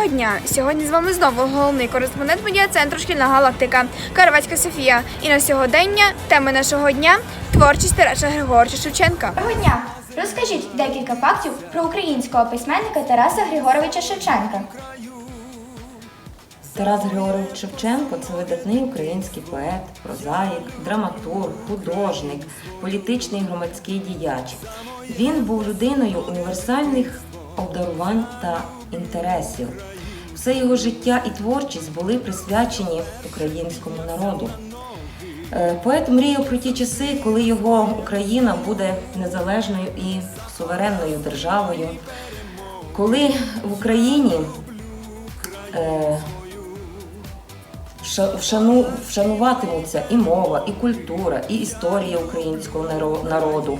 Доброго дня! Сьогодні з вами знову головний кореспондент медіа центру Шкільна галактика Карвацька Софія. І на сьогодення теми нашого дня творчість Тараса Григоровича Шевченка. Доброго дня! Розкажіть декілька фактів про українського письменника Тараса Григоровича Шевченка. Тарас Григорович Шевченко це видатний український поет, прозаїк, драматург, художник, політичний і громадський діяч. Він був людиною універсальних обдарувань та інтересів. Все його життя і творчість були присвячені українському народу. Е, Поет мріяв про ті часи, коли його Україна буде незалежною і суверенною державою, коли в Україні е, вшануватимуться і мова, і культура, і історія українського наро- народу,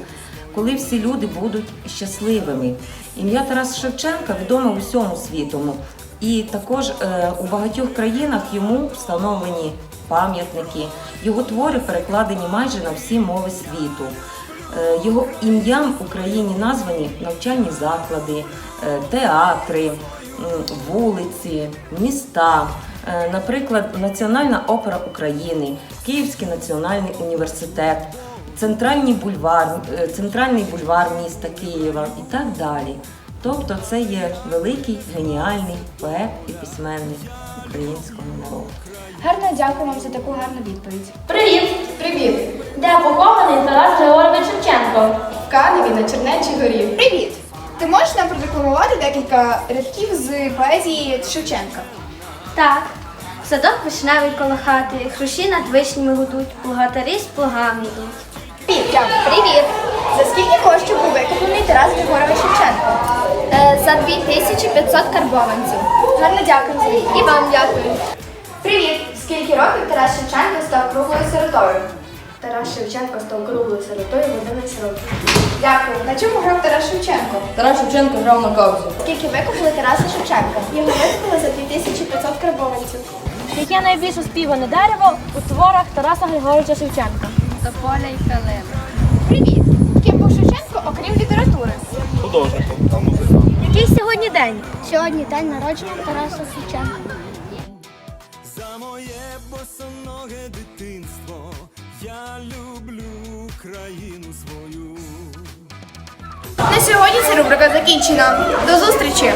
коли всі люди будуть щасливими. Ім'я Тараса Шевченка відоме усьому світому, і також е, у багатьох країнах йому встановлені пам'ятники. Його твори перекладені майже на всі мови світу. Е, Його ім'ям в Україні названі навчальні заклади, е, театри, вулиці, міста. Наприклад, Національна опера України, Київський національний університет, Центральний бульвар, е, Центральний бульвар міста Києва і так далі. Тобто це є великий геніальний поет і письменник українського народу. Гарно дякую вам за таку гарну відповідь. Привіт! Привіт! Де похований Тарас Григорович Шевченко? В Каневі на Чернечій горі. Привіт! Ти можеш нам продекламувати декілька рядків з поезії Шевченка? Так. Садок вишневий коло хати, хрущі над вишнями гудуть, плугатарі з плугами йдуть. За скільки коштів був викуплений Тарас Григорович Шевченко? Е, за 2500 карбованців. Гарно дякую. І вам дякую. Привіт! Скільки років Тарас Шевченко став круглою сиротою? Тарас Шевченко став круглою сиротою в 11 років. Дякую. На чому грав Тарас Шевченко? Тарас Шевченко грав на кавзі. Скільки викупили Тараса Шевченка? Його викупили за 2500 карбованців. Яке найбільше співане дерево у творах Тараса Григоровича Шевченка? Тополя й калина. Сьогодні день? Сьогодні день народження Тараса Шевченка. За моє босоноге дитинство я люблю країну свою. На сьогодні ця рубрика закінчена. До зустрічі!